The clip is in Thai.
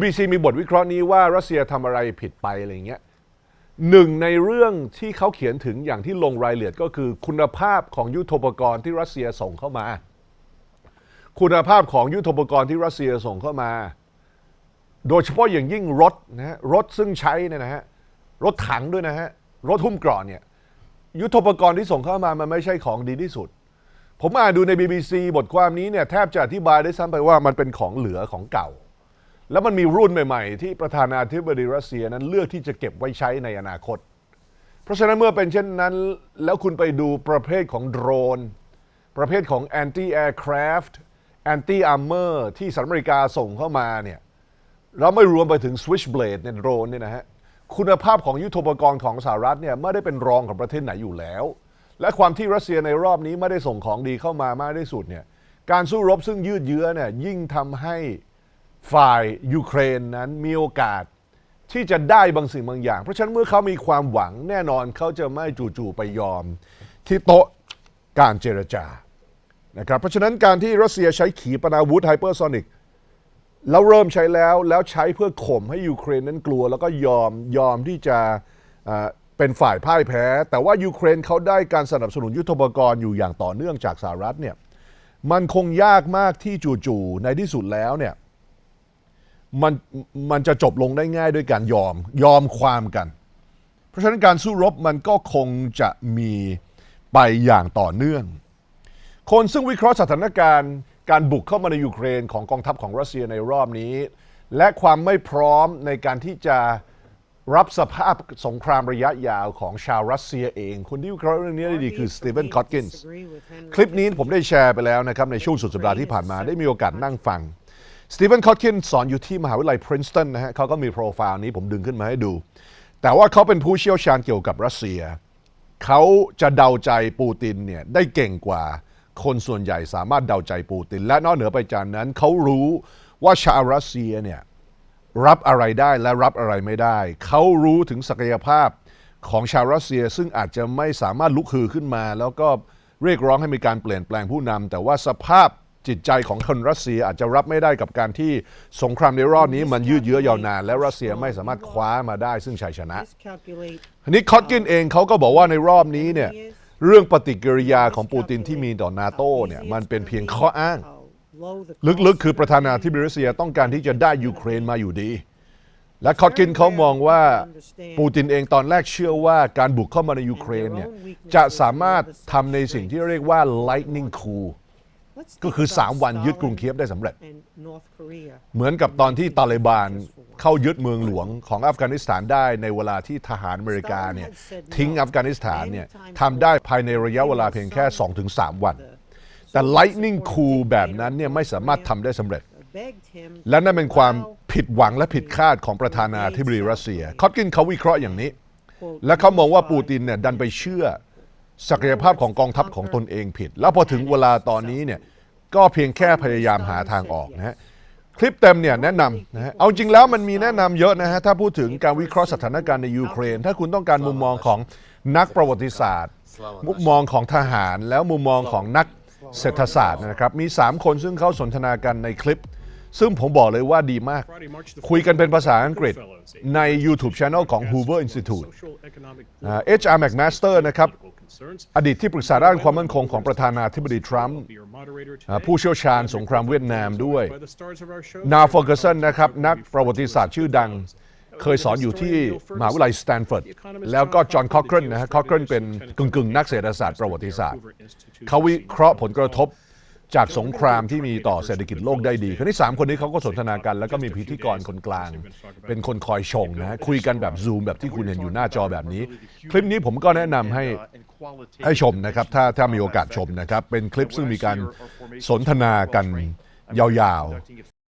BBC มีบทวิเคราะห์นี้ว่ารัสเซียทำอะไรผิดไปอะไรเงี้ยหนึ่งในเรื่องที่เขาเขียนถึงอย่างที่ลงรายละเอียดก็คือคุณภาพของยุทโธปกรณ์ที่รัสเซียส่งเข้ามา คุณภาพของยุทโธปกรณ์ที่รัสเซียส่งเข้ามา โดยเฉพาะอย่างยิ่งรถนะฮะรถซึ่งใช้เนี่ยนะฮะรถถังด้วยนะฮะรถหุ้มกราะเนี่ยยุทโธปกรณ์ที่ส่งเข้ามามันไม่ใช่ของดีที่สุด ผมอ่านดูใน BBC บทความนี้เนี่ยแทบจะอธิบายได้ซ้ำไปว่ามันเป็นของเหลือของเก่า แล้วมันมีรุ่นใหม่ๆ ที่ประธานาธิบดีรัสเซียนั้นเลือกที่จะเก็บไว้ใช้ในอนาคต เพราะฉะนั้นเมื่อเป็นเช่นนั้นแล้วคุณไปดูประเภทของโดรน ประเภทของ anti aircraft anti armor ที่สหรัฐอเมริกาส่งเข้ามาเนี่ยเราไม่รวมไปถึง Switchblade เนี่ยโดรนเนี่ยนะฮะคุณภาพของยุทโธปกรณ์ของสหรัฐเนี่ยไม่ได้เป็นรองของประเทศไหนอยู่แล้ว และความที่รัสเซียในรอบนี้ไม่ได้ส่งของดีเข้ามามากที่สุดเนี่ยการสู้รบซึ่งยืดเยื้อเนี่ยยิ่งทำให้ ฝ่ายยูเครนนั้นมีโอกาสที่จะได้บางสิ่งบางอย่าง เพราะฉะนั้นเมื่อเขามีความหวังแน่นอนเขาจะไม่จู่ๆไปยอม ที่โต๊ะการเจรจานะครับเพราะฉะนั้นการที่รัสเซียใช้ขีปนาวุธไฮเปอร์โซนิกแล้วเริ่มใช้แล้วแล้วใช้เพื่อข่มให้ยูเครนนั้นกลัว แล้วก็ยอมยอมที่จะเป็นฝ่ายพ่ายแพ้ แต่ว่ายูเครนเขาได้การสนับสนุนยุทธปกรณ์อยู่อย่างต่อเนื่องจากสหรัฐเนี่ยมันคงยากมากที่จู่ๆในที่สุดแล้วเนี่ย มันมันจะจบลงได้ง่ายด้วยการยอมยอมความกัน เพราะฉะนั้นการสู้รบมันก็คงจะมีไปอย่างต่อเนื่อง คนซึ่งวิเคราะห์สถานการณ์ การบุกเข้ามาในยูเครนของกองทัพของรัสเซียในรอบนี้ และความไม่พร้อมในการที่จะรับสภาพสงครามระยะยาวของชาวรัสเซียเอง คนที่วิเคราะห์เรื่องนี้ได้ดีคือสตีเฟนคอตกินส์คลิปนี้ผมได้แชร์ไปแล้วนะครับในช่วงสุดสัปดาห์ที่ผ่านมาได้มีโอกาสนั่งฟัง สตีเฟนคอตกินสอนอยู่ที่มหาวิทยาลัยพรินสตันนะฮะเขาก็มีโปรไฟล์นี้ผมดึงขึ้นมาให้ดู แต่ว่าเขาเป็นผู้เชี่ยวชาญเกี่ยวกับรัสเซีย เขาจะเดาใจปูตินเนี่ยได้เก่งกว่าคนส่วนใหญ่สามารถเดาใจปูติน และนอกเหนือไปจากนั้นเขารู้ว่าชาวรัสเซียเนี่ยรับอะไรได้และรับอะไรไม่ได้ เขารู้ถึงศักยภาพของชาวรัสเซียซึ่งอาจจะไม่สามารถลุกฮือขึ้นมา แล้วก็เรียกร้องให้มีการเปลี่ยนแปลงผู้นำแต่ว่าสภาพ จิตใจของคนรัสเซียอาจจะรับไม่ได้กับการที่สงครามในรอบนี้มันยืดเยื้อยาวนาน และรัสเซียไม่สามารถคว้ามาได้ซึ่งชัยชนะทีนี้คอตกินเองเขาก็บอกว่าในรอบนี้เนี่ยเรื่องปฏิกิริยาของปูตินที่มีต่อนาโต้เนี่ยมันเป็นเพียงข้ออ้าง ลึกๆ คือประธานาธิบดีรัสเซียต้องการที่จะได้ยูเครนมาอยู่ดี และคอตกินเขามองว่าปูตินเองตอนแรกเชื่อว่าการบุกเข้ามาในยูเครนเนี่ยจะสามารถทำในสิ่งที่เรียกว่า lightning coup ก็คือ 3 วันยึดกรุงเคียฟได้สำเร็จ เหมือนกับตอนที่ตาลิบานเข้ายึดเมืองหลวงของอัฟกานิสถานได้ในเวลาที่ทหารอเมริกาเนี่ยทิ้งอัฟกานิสถานเนี่ยทำได้ภายในระยะเวลาเพียงแค่ 2-3 วัน แต่ lightning coup แบบนั้นเนี่ยไม่สามารถทำได้สำเร็จ และนั่นเป็นความผิดหวังและผิดคาดของประธานาธิบดีรัสเซีย คอตกินเขาวิเคราะห์อย่างนี้ และเขามองว่าปูตินเนี่ยดันไปเชื่อศักยภาพของกองทัพของตนเองผิด แล้วพอถึงเวลาตอนนี้เนี่ย ก็เพียงแค่พยายามหาทางออกนะฮะคลิปเต็มเนี่ยแนะนำนะฮะเอาจริงแล้วมันมีแนะนำเยอะนะฮะถ้าพูดถึงการวิเคราะห์สถานการณ์ในยูเครน ถ้าคุณต้องการมุมมองของนักประวัติศาสตร์ มุมมองของทหารแล้วมุมมองของนักเศรษฐศาสตร์นะครับมี 3 คนซึ่งเขาสนทนากันในคลิป ซึ่งผมบอกเลยว่าดีมาก คุยกันเป็นภาษาอังกฤษใน YouTube Channel ของ Hoover Institute อ่า HR McMaster นะครับ อดีตที่ปรึกษาด้านความมั่นคงของประธานาธิบดีทรัมป์อ่าผู้เชี่ยวชาญสงครามเวียดนามด้วยนาฟอร์กสันนะครับ นักประวัติศาสตร์ชื่อดังเคยสอนอยู่ที่มหาวิทยาลัยสแตนฟอร์ดแล้วก็จอห์นคอ c เครนนะฮะคอ c เครนเป็นกึ่งกึ่งๆ นักเศรษฐศาสตร์ประวัติศาสตร์ เขาวิเคราะห์ผลกระทบ จากสงครามที่มีต่อเศรษฐกิจโลกได้ดีคราวนี้สามคนนี้เขาก็สนทนากันแล้วก็มีพิธีกรคนกลาง เป็นคนคอยชงนะคุยกันแบบซูมแบบที่คุณเห็นอยู่หน้าจอแบบนี้ คลิปนี้ผมก็แนะนำให้ให้ชมนะครับ ถ้าถ้ามีโอกาสชมนะครับ เป็นคลิปซึ่งมีการสนทนากันยาวๆ